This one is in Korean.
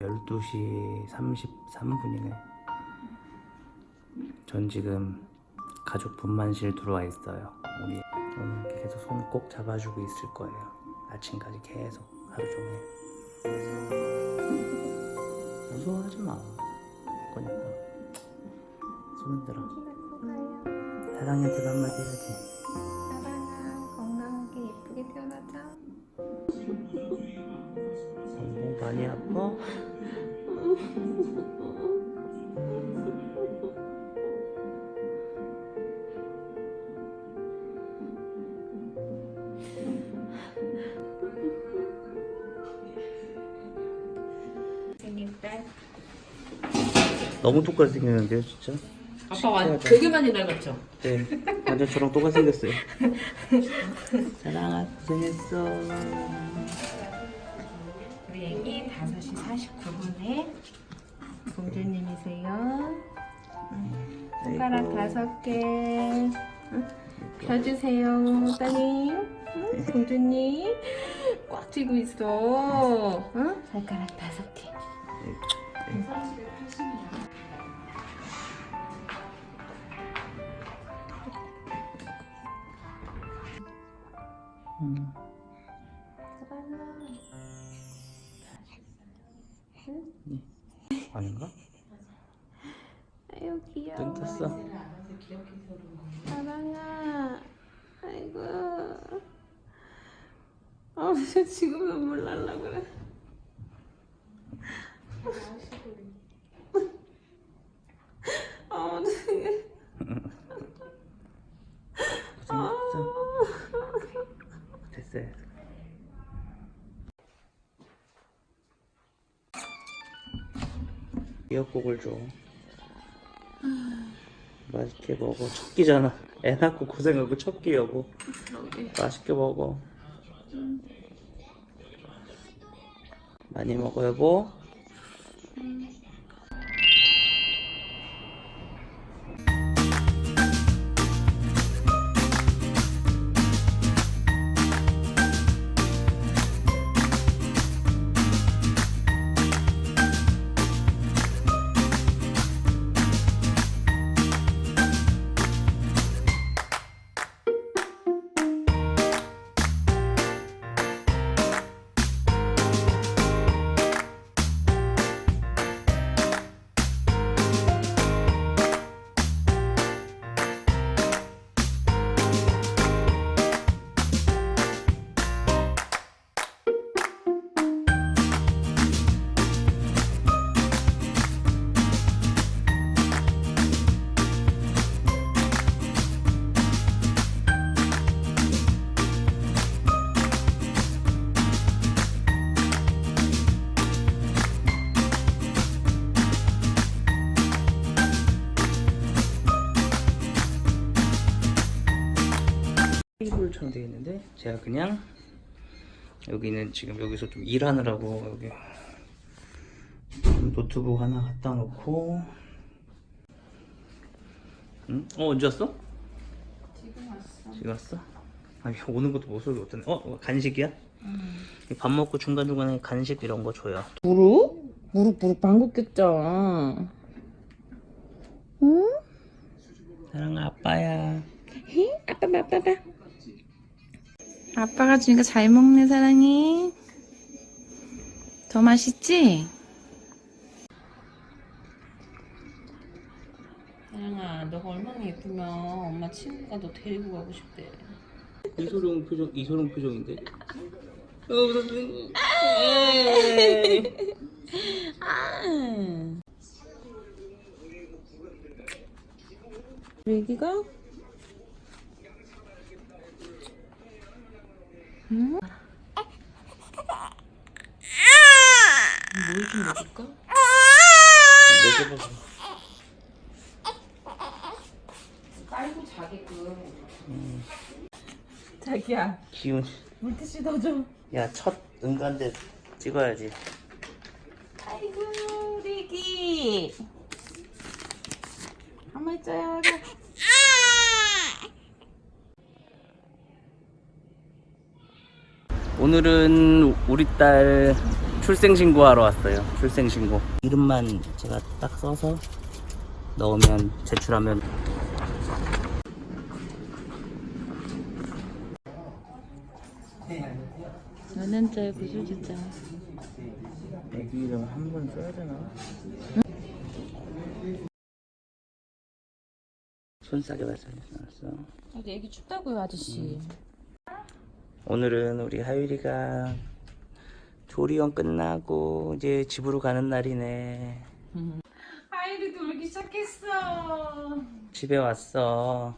12시 33분이네. 전 지금 가족 분만실 들어와 있어요. 우리 오늘 계속 손 꼭 잡아주고 있을 거예요. 아침까지 계속 하루 종일. 무서워하지 마. 거니까 손 흔들어. 사랑한테 한마디 해야지. 너무 똑같이 생겼는데요, 진짜? 아빠 완 되게 많이 닮았죠? 네, 완전 저랑 똑같이 생겼어요. 사랑아, 고생했어. 우리 애기 5시 49분에 공주님이세요 손가락 다섯 개 응? 펴주세요 따님 응? 공주님 꽉 쥐고 있어 응? 손가락 다섯 개 음. 아닌가? 아유 귀여워 뜬 떴어. 사랑아 아이고 아 진짜 지금 눈물 날라 그래 아 어떡해 고생했어. 됐어요. 미역국을 줘. 맛있게 먹어. 첫 끼잖아. 애 낳고 고생하고 첫 끼 여보. 맛있게 먹어. 많이 먹어 여보. 테이블처럼 되어 있는데 제가 그냥 여기는 지금 여기서 좀 일하느라고 여기 노트북 하나 갖다 놓고 응? 어 언제 왔어? 지금 왔어 지금 왔어? 아니 오는 것도 모습이 어떠네 어? 어, 간식이야? 밥 먹고 중간중간에 간식 이런 거 줘요 무릎? 무릎 무릎 방구 꼈죠 응? 사랑아 아빠야 히? 아빠 봐 아빠 봐 아빠가 주니까 잘 먹네 사랑이 더 맛있지? 사랑아 너가 얼마나 예쁘면 엄마 친구가 너 데리고 가고 싶대 이소룡 표정 이소룡 표정인데 어 아. 애기가? 응? 뭘 좀 먹을까? 먹여봐 깔고 자게끔 자기야 기운 물티슈 넣어줘 야첫 응가인데 찍어야지 아이고 우리 애기 한번 있어요 오늘은 우리 딸 출생신고 하러 왔어요. 출생신고. 이름만 제가 딱 써서 넣으면 제출하면 몇 년째 구조주자. 애기 이름 한 번 써야 되나? 손 싸게 발사했어. 애기 춥다고요, 아저씨. 오늘은 우리 하율이가 조리원 끝나고 이제 집으로 가는 날이네. 아이들도 울기 시작했어. 집에 왔어.